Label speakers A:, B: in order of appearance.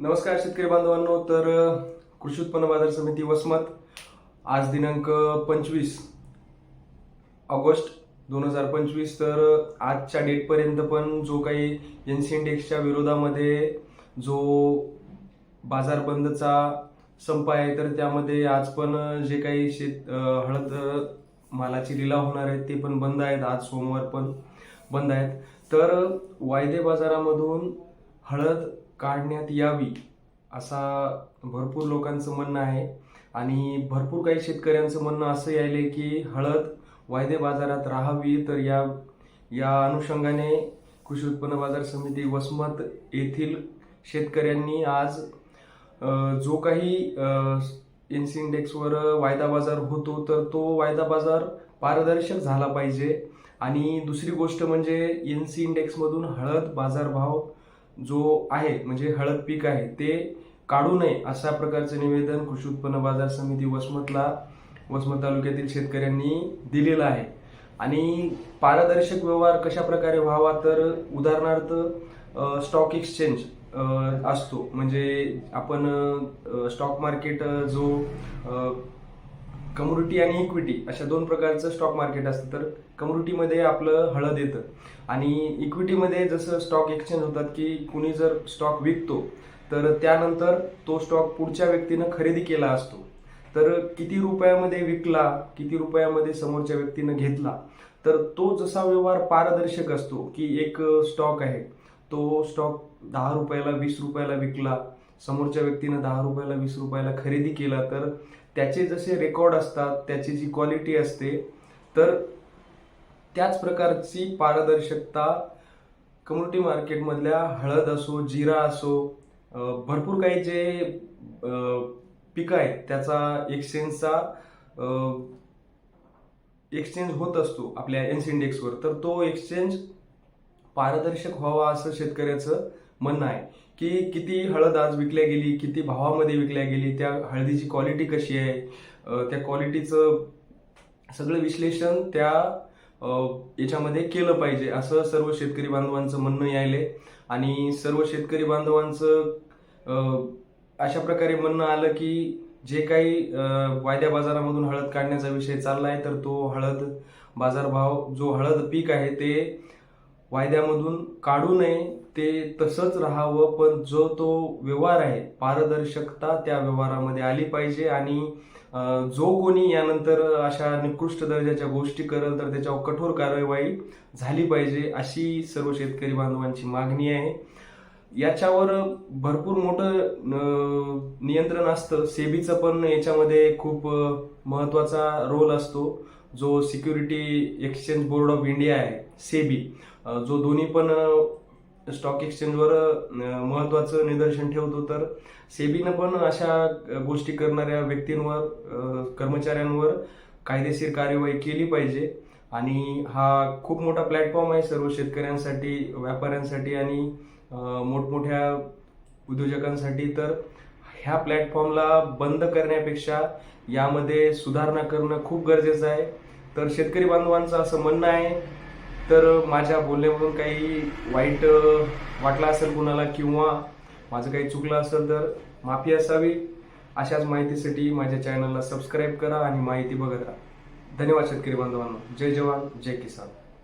A: नमस्कार शेतकरी बांधवांनो तर कृषी उत्पन्न बाजार समिती वसमत आज दिनांक पंचवीस ऑगस्ट दोन हजार पंचवीस तर आजच्या डेटपर्यंत पण जो काही एन सी इंडेक्सच्या विरोधामध्ये जो बाजार बंदचा संप आहे तर त्यामध्ये आज पण जे काही शेत हळद मालाची लिलाव होणार आहेत ते पण बंद आहेत. आज सोमवार पण बंद आहेत. तर वायदे बाजारामधून हळद काढण्यात यावी असा भरपूर लोकांचं म्हणणं आहे. आणि भरपूर काही शेतकऱ्यांचं म्हणणं असं यायले की हळद वायदे बाजारात राहावी. तर या या अनुषंगाने कृषी उत्पन्न बाजार समिती वसमत येथील शेतकऱ्यांनी आज जो काही एन सी इंडेक्सवर वायदा बाजार होतो तर तो वायदा बाजार पारदर्शक झाला पाहिजे. आणि दुसरी गोष्ट म्हणजे एन सी इंडेक्समधून हळद बाजारभाव जो आहे म्हणजे हळद पीक आहे ते काढू नये अशा प्रकारचं निवेदन कृषी उत्पन्न बाजार समिती वसमतला वसमत तालुक्यातील शेतकऱ्यांनी दिलेलं आहे. आणि पारदर्शक व्यवहार कशा प्रकारे व्हावा तर उदाहरणार्थ स्टॉक एक्सचेंज असतो. म्हणजे आपण स्टॉक मार्केट जो कम्युनिटी आणि इक्विटी अशा दोन प्रकारचं स्टॉक मार्केट असतं. तर कम्युनिटीमध्ये आपलं हळद येतं. आणि इक्विटीमध्ये जसं स्टॉक एक्सचेंज होतात की कुणी जर स्टॉक विकतो तर त्यानंतर तो स्टॉक पुढच्या व्यक्तीनं खरेदी केला असतो. तर किती रुपयामध्ये विकला किती रुपयामध्ये समोरच्या व्यक्तीनं घेतला तर तो जसा व्यवहार पारदर्शक असतो की एक स्टॉक आहे तो स्टॉक दहा रुपयाला वीस रुपयाला विकला समोरच्या व्यक्तीनं दहा रुपयाला वीस रुपयाला खरेदी केला तर त्याचे जसे रेकॉर्ड असतात त्याची जी क्वालिटी असते तर त्याच प्रकारची पारदर्शकता कम्युनिटी मार्केटमधल्या हळद असो जिरा असो भरपूर काही जे पिकं आहेत त्याचा एक्सचेंजचा एक्सचेंज होत असतो आपल्या एन्स इंडेक्सवर तर तो एक्सचेंज पारदर्शक व्हावा असं शेतकऱ्याचं म्हणणं आहे की किती हळद आज विकल्या गेली किती भावामध्ये विकल्या गेली त्या हळदीची क्वालिटी कशी आहे? त्या क्वालिटीचं सगळं विश्लेषण त्या याच्यामध्ये केलं पाहिजे असं सर्व शेतकरी बांधवांचं म्हणणं यायले. आणि सर्व शेतकरी बांधवांचं अशा प्रकारे म्हणणं आलं की जे काही वायद्या बाजारामधून हळद काढण्याचा विषय चालला आहे तर तो हळद बाजारभाव जो हळद पीक आहे ते वायद्यामधून काढू नये ते तसंच राहावं पण जो तो व्यवहार आहे पारदर्शकता त्या व्यवहारामध्ये आली पाहिजे आणि जो कोणी यानंतर अशा निकृष्ट दर्जाच्या गोष्टी करेल तर त्याच्यावर कठोर कारवाई झाली पाहिजे अशी सर्व शेतकरी बांधवांची मागणी आहे. याच्यावर भरपूर मोठं नियंत्रण असतं. सेबीचं पण याच्यामध्ये खूप महत्त्वाचा रोल असतो. जो security exchange board of India आहे सेबी जो दोन्ही पण स्टॉक एक्सचेंजवर महत्त्वाचं निदर्शन ठेवतो तर सेबीनं पण अशा गोष्टी करणाऱ्या व्यक्तींवर कर्मचाऱ्यांवर कायदेशीर कार्यवाही केली पाहिजे. आणि हा खूप मोठा प्लॅटफॉर्म आहे सर्व शेतकऱ्यांसाठी व्यापाऱ्यांसाठी आणि मोठमोठ्या उद्योजकांसाठी. तर ह्या प्लॅटफॉर्मला बंद करण्यापेक्षा यामध्ये सुधारणा करणं खूप गरजेचं आहे. तर शेतकरी बांधवांचं असं म्हणणं आहे. तर माझ्या बोलण्यामधून काही वाईट वाटलं असेल कुणाला किंवा माझं काही चुकलं असेल तर माफी असावी. अशाच माहितीसाठी माझ्या चॅनलला सबस्क्राईब करा आणि माहिती बघत राहा. धन्यवाद शेतकरी बांधवांना. जय जवान जय किसान.